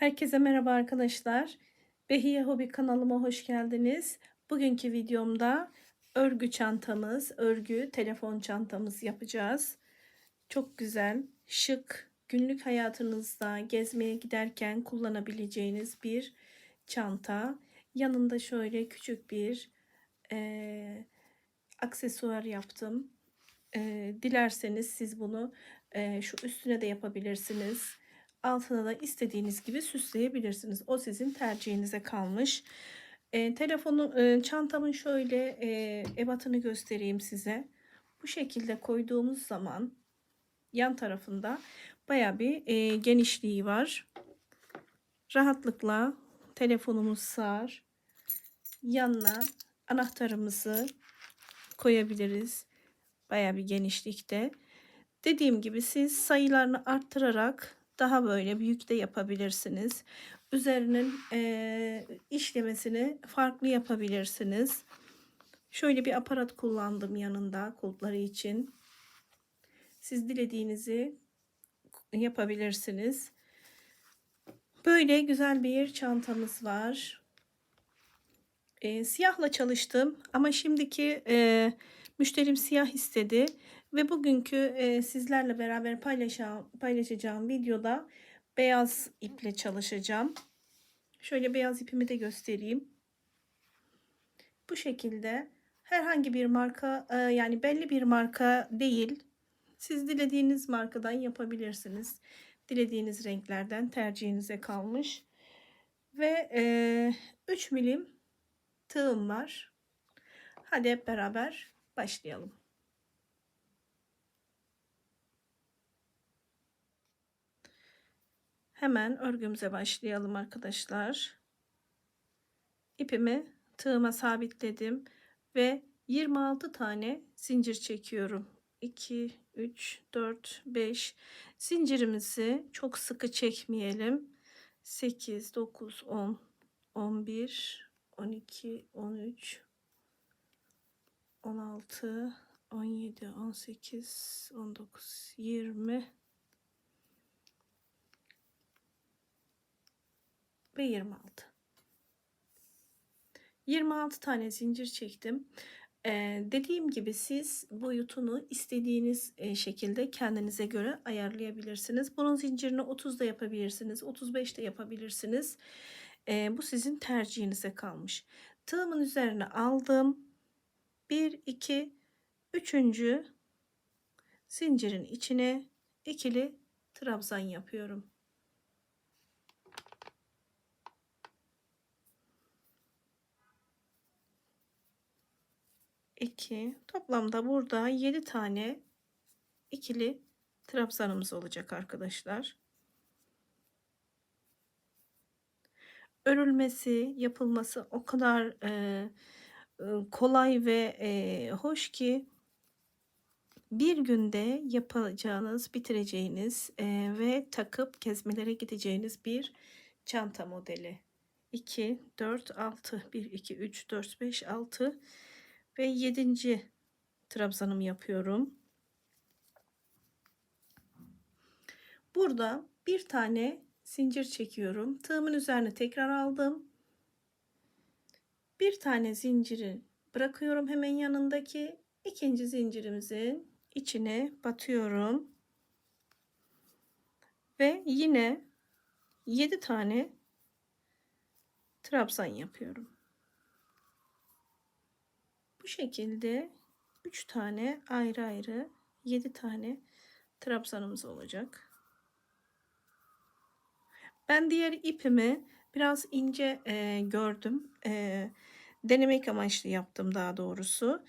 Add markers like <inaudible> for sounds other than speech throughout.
Herkese merhaba arkadaşlar. Behiye Hobi kanalıma hoş geldiniz. Bugünkü videomda örgü çantamız, örgü telefon çantamız yapacağız. Çok güzel, şık, günlük hayatınızda gezmeye giderken kullanabileceğiniz bir çanta. Yanında şöyle küçük bir eee, aksesuar yaptım. Eee, dilerseniz siz bunu eee, şu üstüne de yapabilirsiniz. Altına da istediğiniz gibi süsleyebilirsiniz. O sizin tercihinize kalmış. Eee telefonu eee, çantamın şöyle eee, ebatını göstereyim size. Bu şekilde koyduğumuz zaman yan tarafında baya bir eee, genişliği var. Rahatlıkla telefonumuz sığar. Yanına anahtarımızı koyabiliriz. Baya bir genişlikte. Dediğim gibi siz sayılarını arttırarak daha böyle büyük de yapabilirsiniz. Üzerinin eee, işlemesini farklı yapabilirsiniz. Şöyle bir aparat kullandım yanında kulpları için. Siz dilediğinizi yapabilirsiniz. Böyle güzel bir çantamız var. Eee, siyahla çalıştım ama şimdiki eee, müşterim siyah istedi ve bugünkü eee, sizlerle beraber paylaşacağım, paylaşacağım videoda beyaz iple çalışacağım. Şöyle beyaz ipimi de göstereyim. Bu şekilde herhangi bir marka eee, yani belli bir marka değil. Siz dilediğiniz markadan yapabilirsiniz. Dilediğiniz renklerden tercihinize kalmış. Ve eee 3 milim tığım var. Hadi hep beraber başlayalım. Hemen örgümüze başlayalım arkadaşlar. İpimi tığıma sabitledim ve 26 tane zincir çekiyorum. 2 3 4 5 zincirimizi çok sıkı çekmeyelim. 8 9 10 11 12 13 16 17 18 19 20 ve 26 26 tane zincir çektim. Ee, dediğim gibi siz boyutunu istediğiniz e, şekilde kendinize göre ayarlayabilirsiniz. Bunun zincirini 30 da yapabilirsiniz 35 de yapabilirsiniz. Ee, bu sizin tercihinize kalmış. Tığımın üzerine aldım. 1 2 3. zincirin içine ikili trabzan yapıyorum 2 toplamda burada 7 tane ikili trabzanımız olacak arkadaşlar. Örülmesi, yapılması o kadar e, kolay ve e, hoş ki bir günde yapacağınız, bitireceğiniz e, ve takıp gezmelere gideceğiniz bir çanta modeli. 2, 4, 6, 1, 2, 3, 4, 5, 6 ve 7. trabzanımı yapıyorum. Burada bir tane zincir çekiyorum. Tığımın üzerine tekrar aldım. Bir tane zinciri bırakıyorum hemen yanındaki ikinci zincirimizin içine batıyorum. Ve yine 7 tane trabzan yapıyorum. Şekilde 3 tane ayrı ayrı 7 tane trabzanımız olacak. Ben diğer ipimi biraz ince e, gördüm. E, denemek amaçlı yaptım daha doğrusu.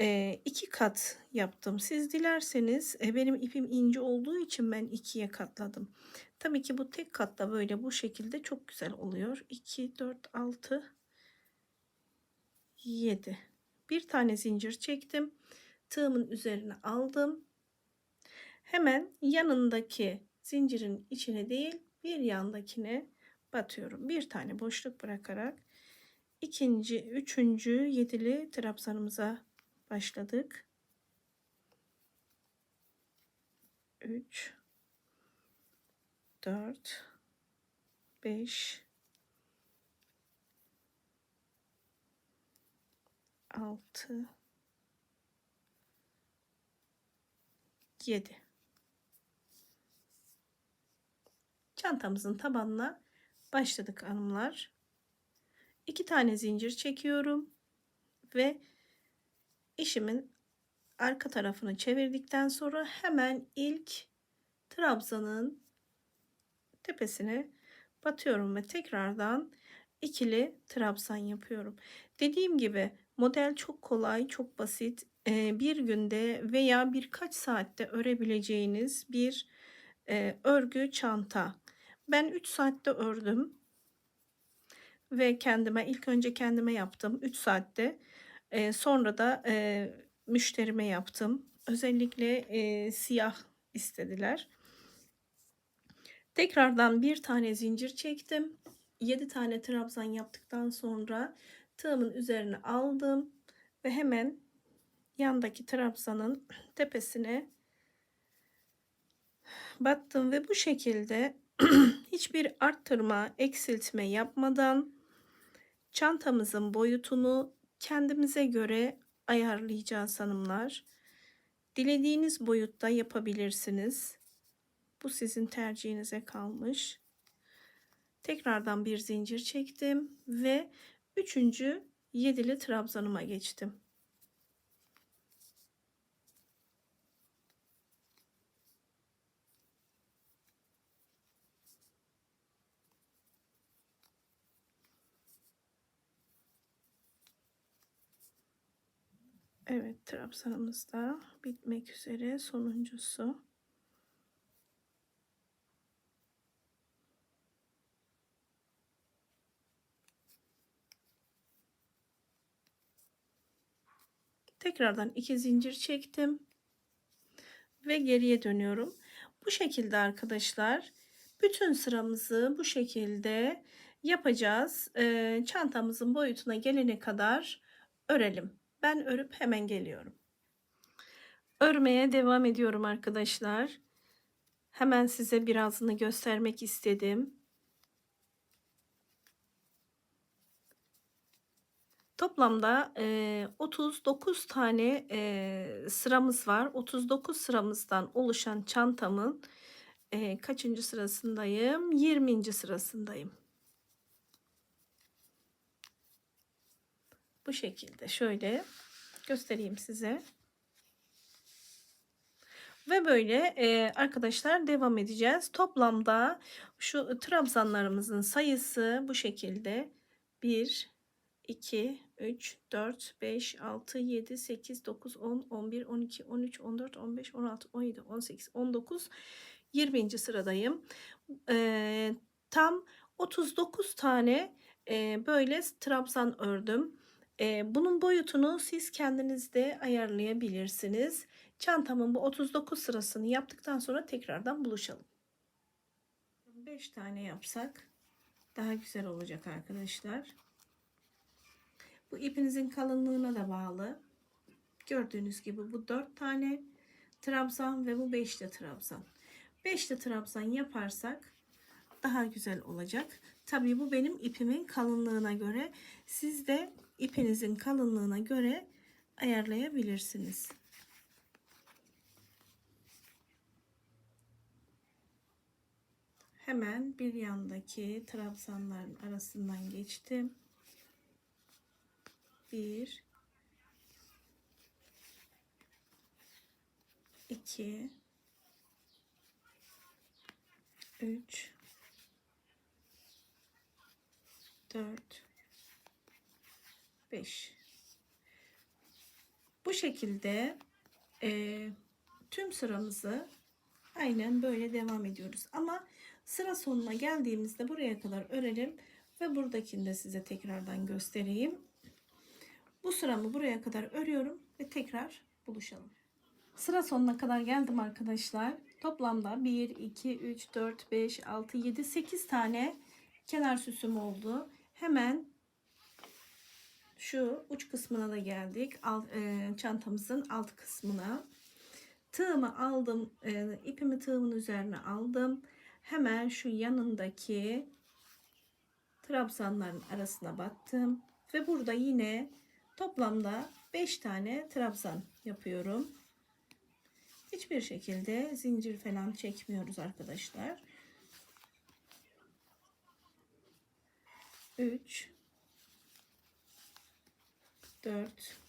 E, iki kat yaptım. Siz dilerseniz e, benim ipim ince olduğu için ben ikiye katladım. Tabii ki bu tek katta böyle bu şekilde çok güzel oluyor. 2, 4, 6, 7 bir tane zincir çektim. Tığımın üzerine aldım. Hemen yanındaki zincirin içine değil bir yandakine batıyorum. Bir tane boşluk bırakarak ikinci, üçüncü, yedili trabzanımıza başladık. 3 4 5 6 7 Çantamızın tabanına başladık hanımlar. 2 tane zincir çekiyorum ve işimin arka tarafını çevirdikten sonra hemen ilk trabzanın tepesine batıyorum ve tekrardan ikili trabzan yapıyorum. Dediğim gibi model çok kolay, çok basit. Bir günde veya birkaç saatte örebileceğiniz bir örgü çanta. Ben 3 saatte ördüm ve kendime ilk önce kendime yaptım 3 saatte. Sonra da müşterime yaptım. Özellikle siyah istediler. Tekrardan bir tane zincir çektim. 7 tane trabzan yaptıktan sonra tığımın üzerine aldım ve hemen yandaki trabzanın tepesine battım ve bu şekilde <clears throat> hiçbir arttırma, eksiltme yapmadan çantamızın boyutunu kendimize göre ayarlayacağız hanımlar. Dilediğiniz boyutta yapabilirsiniz. Bu sizin tercihinize kalmış. Tekrardan bir zincir çektim ve üçüncü yedili trabzanıma geçtim. Evet trabzanımız da bitmek üzere sonuncusu. Tekrardan iki zincir çektim ve geriye dönüyorum. Bu şekilde arkadaşlar bütün sıramızı bu şekilde yapacağız. Ee, çantamızın boyutuna gelene kadar örelim. Ben örüp hemen geliyorum. Örmeye devam ediyorum arkadaşlar. Hemen size birazını göstermek istedim. Toplamda e, 39 tane e, sıramız var. 39 sıramızdan oluşan çantamın e, kaçıncı sırasındayım? 20. sırasındayım. Bu şekilde şöyle göstereyim size. Ve böyle e, arkadaşlar devam edeceğiz. Toplamda şu trabzanlarımızın sayısı bu şekilde 1, 2, 3, 4, 5, 6, 7, 8, 9, 10, 11, 12, 13, 14, 15, 16, 17, 18, 19, 20. sıradayım. E, tam 39 tane e, böyle trabzan ördüm. E, bunun boyutunu siz kendiniz de ayarlayabilirsiniz. Çantamın bu 39 sırasını yaptıktan sonra tekrardan buluşalım. 5 tane yapsak daha güzel olacak arkadaşlar. Bu ipinizin kalınlığına da bağlı. Gördüğünüz gibi bu 4 tane trabzan ve bu 5 de trabzan. 5 de trabzan yaparsak daha güzel olacak. Tabii bu benim ipimin kalınlığına göre. Siz de ipinizin kalınlığına göre ayarlayabilirsiniz. Hemen bir yandaki trabzanların arasından geçtim. Bir, iki, üç, dört, 5 bu şekilde e, tüm sıramızı aynen böyle devam ediyoruz. Ama sıra sonuna geldiğimizde buraya kadar örelim ve buradakini de size tekrardan göstereyim bu sıramı buraya kadar örüyorum ve tekrar buluşalım sıra sonuna kadar geldim arkadaşlar toplamda 1 2 3 4 5 6 7 8 tane kenar süsüm oldu hemen şu uç kısmına da geldik. Alt, e, çantamızın alt kısmına. Tığımı aldım. E, ipimi tığımın üzerine aldım. Hemen şu yanındaki trabzanların arasına battım ve burada yine toplamda 5 tane trabzan yapıyorum. Hiçbir şekilde zincir falan çekmiyoruz arkadaşlar. 3 4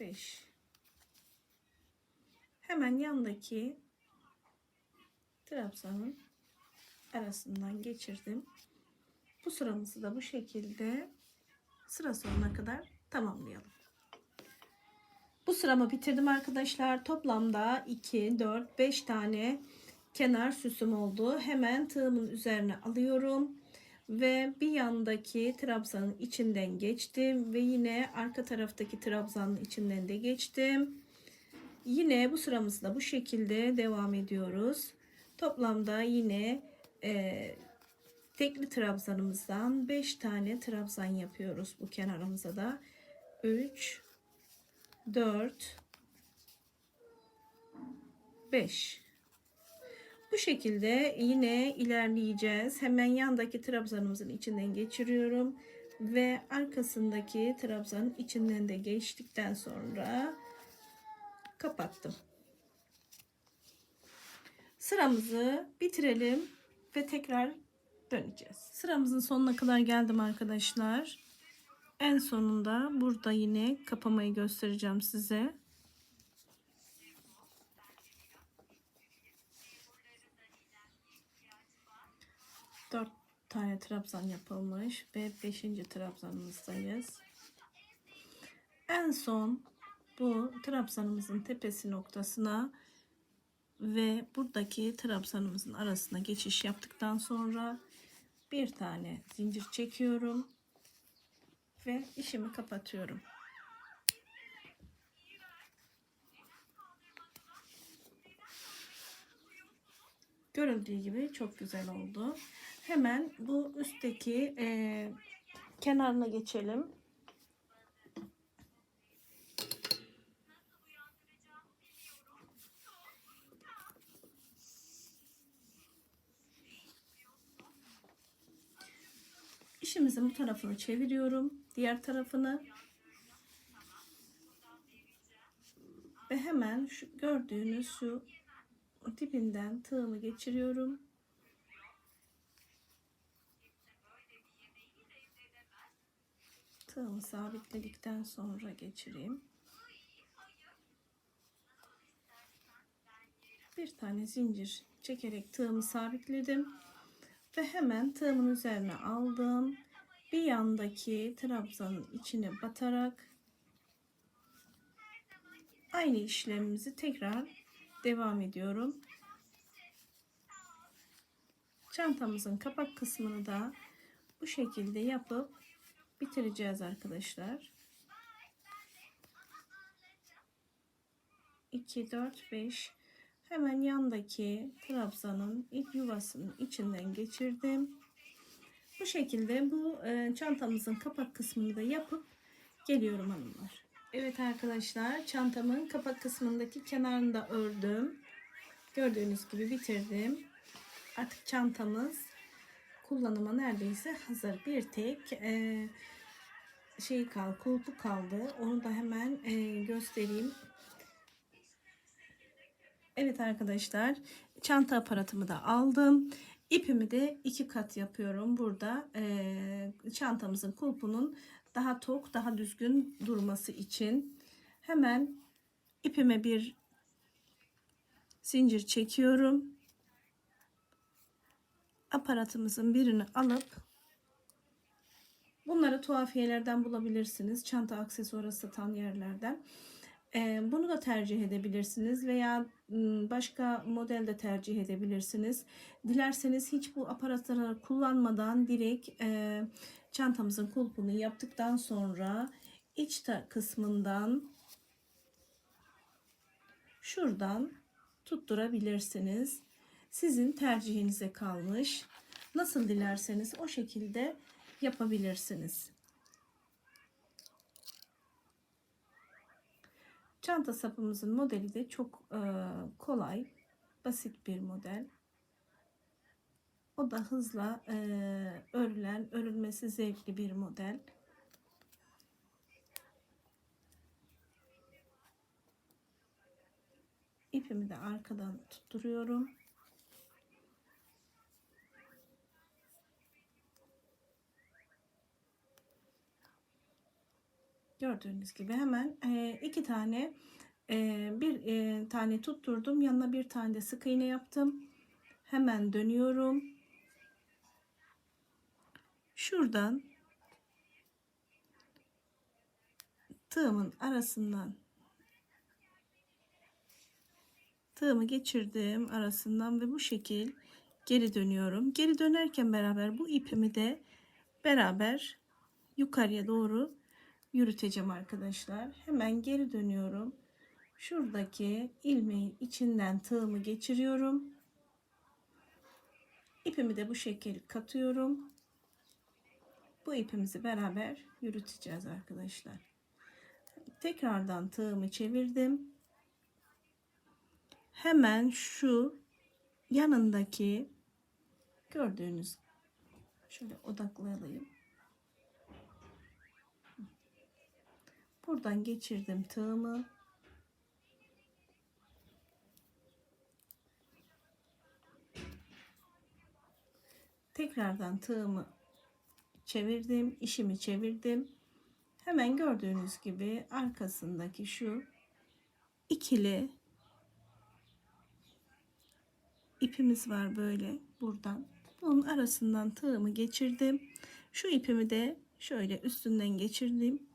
5 Hemen yandaki trabzanın arasından geçirdim. Bu sıramızı da bu şekilde sıra sonuna kadar tamamlayalım. Bu sıramı bitirdim arkadaşlar. Toplamda 2, 4, 5 tane kenar süsüm oldu. Hemen tığımın üzerine alıyorum. Ve bir yandaki trabzanın içinden geçtim. Ve yine arka taraftaki trabzanın içinden de geçtim. Yine bu sıramızda bu şekilde devam ediyoruz. Toplamda yine e, tekli trabzanımızdan 5 tane trabzan yapıyoruz bu kenarımıza da. 3 4 5 bu şekilde yine ilerleyeceğiz. Hemen yandaki trabzanımızın içinden geçiriyorum ve arkasındaki trabzanın içinden de geçtikten sonra kapattım. Sıramızı bitirelim ve tekrar döneceğiz. Sıramızın sonuna kadar geldim arkadaşlar. En sonunda burada yine kapamayı göstereceğim size. Dört tane trabzan yapılmış ve beşinci trabzanımızdayız. En son bu trabzanımızın tepesi noktasına ve buradaki trabzanımızın arasına geçiş yaptıktan sonra bir tane zincir çekiyorum ve işimi kapatıyorum. Görüldüğü gibi çok güzel oldu. Hemen bu üstteki e, kenarına geçelim. İşimizin bu tarafını çeviriyorum. Diğer tarafını. Ve hemen şu gördüğünüz şu dibinden tığımı geçiriyorum. Tığımı sabitledikten sonra geçireyim. Bir tane zincir çekerek tığımı sabitledim ve hemen tığımın üzerine aldım. Bir yandaki trabzanın içine batarak aynı işlemimizi tekrar devam ediyorum. Çantamızın kapak kısmını da bu şekilde yapıp bitireceğiz arkadaşlar. 2 4 5 hemen yandaki trabzanın ilk yuvasının içinden geçirdim. Bu şekilde bu e, çantamızın kapak kısmını da yapıp geliyorum hanımlar. Evet arkadaşlar çantamın kapak kısmındaki kenarını da ördüm. Gördüğünüz gibi bitirdim. Artık çantamız kullanıma neredeyse hazır. Bir tek e, şey kaldı, kulpu kaldı. Onu da hemen e, göstereyim. Evet arkadaşlar çanta aparatımı da aldım. İpimi de iki kat yapıyorum. Burada e, çantamızın kulpunun daha tok, daha düzgün durması için hemen ipime bir zincir çekiyorum. Aparatımızın birini alıp bunları tuhafiyelerden bulabilirsiniz. Çanta aksesuarı satan yerlerden. Bunu da tercih edebilirsiniz veya başka model de tercih edebilirsiniz. Dilerseniz hiç bu aparatları kullanmadan direkt çantamızın kulpunu yaptıktan sonra iç kısmından şuradan tutturabilirsiniz. Sizin tercihinize kalmış. Nasıl dilerseniz o şekilde yapabilirsiniz. Çanta sapımızın modeli de çok e, kolay, basit bir model. O da hızla e, örülen, örülmesi zevkli bir model. İpimi de arkadan tutturuyorum. Gördüğünüz gibi hemen e, iki tane e, bir e, tane tutturdum. Yanına bir tane de sık iğne yaptım. Hemen dönüyorum. Şuradan tığımın arasından tığımı geçirdim arasından ve bu şekil geri dönüyorum. Geri dönerken beraber bu ipimi de beraber yukarıya doğru yürüteceğim arkadaşlar. Hemen geri dönüyorum. Şuradaki ilmeğin içinden tığımı geçiriyorum. İpimi de bu şekil katıyorum. Bu ipimizi beraber yürüteceğiz arkadaşlar. Tekrardan tığımı çevirdim. Hemen şu yanındaki gördüğünüz şöyle odaklayalım. Buradan geçirdim tığımı. Tekrardan tığımı çevirdim, işimi çevirdim. Hemen gördüğünüz gibi arkasındaki şu ikili ipimiz var böyle buradan. Bunun arasından tığımı geçirdim. Şu ipimi de şöyle üstünden geçirdim.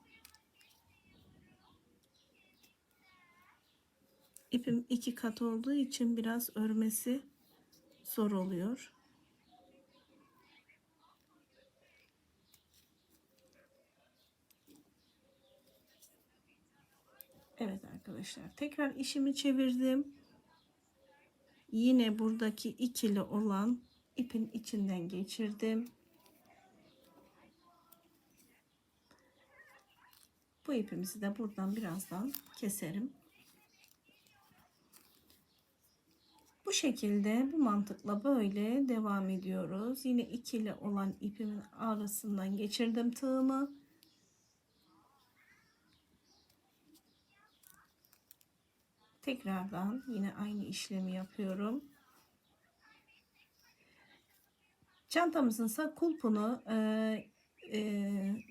İpim iki kat olduğu için biraz örmesi zor oluyor. Evet arkadaşlar tekrar işimi çevirdim. Yine buradaki ikili olan ipin içinden geçirdim. Bu ipimizi de buradan birazdan keserim. Bu şekilde bu mantıkla böyle devam ediyoruz. Yine ikili olan ipimin arasından geçirdim tığımı. Tekrardan yine aynı işlemi yapıyorum. Çantamızın ise kulpunu e, e,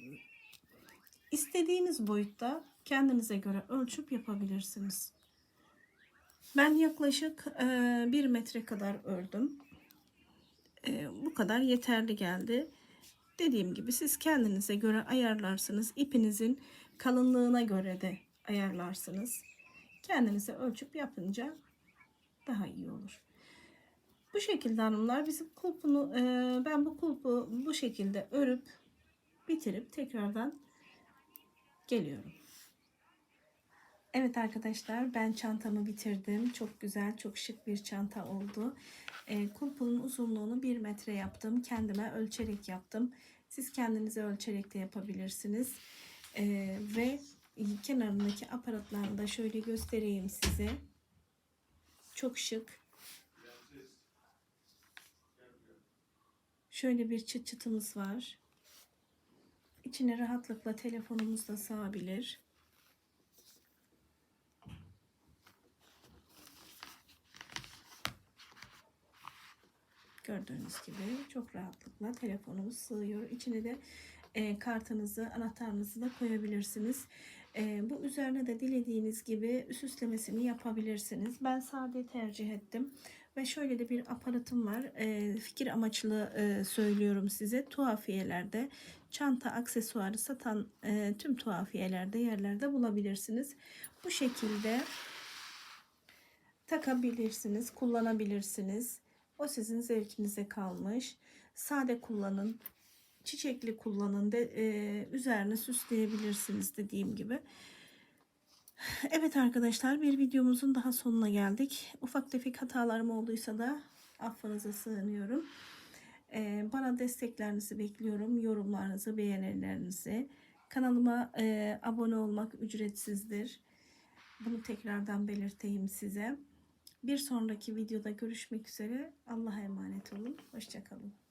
istediğiniz boyutta kendinize göre ölçüp yapabilirsiniz. Ben yaklaşık e, bir metre kadar ördüm. E, bu kadar yeterli geldi. Dediğim gibi siz kendinize göre ayarlarsınız. İpinizin kalınlığına göre de ayarlarsınız. Kendinize ölçüp yapınca daha iyi olur. Bu şekilde hanımlar bizim kulpunu e, ben bu kulpu bu şekilde örüp bitirip tekrardan geliyorum. Evet arkadaşlar ben çantamı bitirdim. Çok güzel çok şık bir çanta oldu. E, kulpunun uzunluğunu 1 metre yaptım. Kendime ölçerek yaptım. Siz kendinize ölçerek de yapabilirsiniz. E, ve kenarındaki aparatlarını da şöyle göstereyim size. Çok şık. Şöyle bir çıt çıtımız var. İçine rahatlıkla telefonumuz da sığabilir. Gördüğünüz gibi çok rahatlıkla telefonumuz sığıyor. İçine de e, kartınızı, anahtarınızı da koyabilirsiniz. E, bu üzerine de dilediğiniz gibi süslemesini yapabilirsiniz. Ben sade tercih ettim. Ve şöyle de bir aparatım var. E, fikir amaçlı e, söylüyorum size. Tuhafiyelerde çanta aksesuarı satan e, tüm tuhafiyelerde yerlerde bulabilirsiniz. Bu şekilde takabilirsiniz, kullanabilirsiniz. O sizin zevkinize kalmış. Sade kullanın, çiçekli kullanın, de, e, üzerine süsleyebilirsiniz dediğim gibi. Evet arkadaşlar bir videomuzun daha sonuna geldik. Ufak tefek hatalarım olduysa da affınıza sığınıyorum. Ee, bana desteklerinizi bekliyorum. Yorumlarınızı, beğenilerinizi. Kanalıma e, abone olmak ücretsizdir. Bunu tekrardan belirteyim size. Bir sonraki videoda görüşmek üzere. Allah'a emanet olun. Hoşçakalın.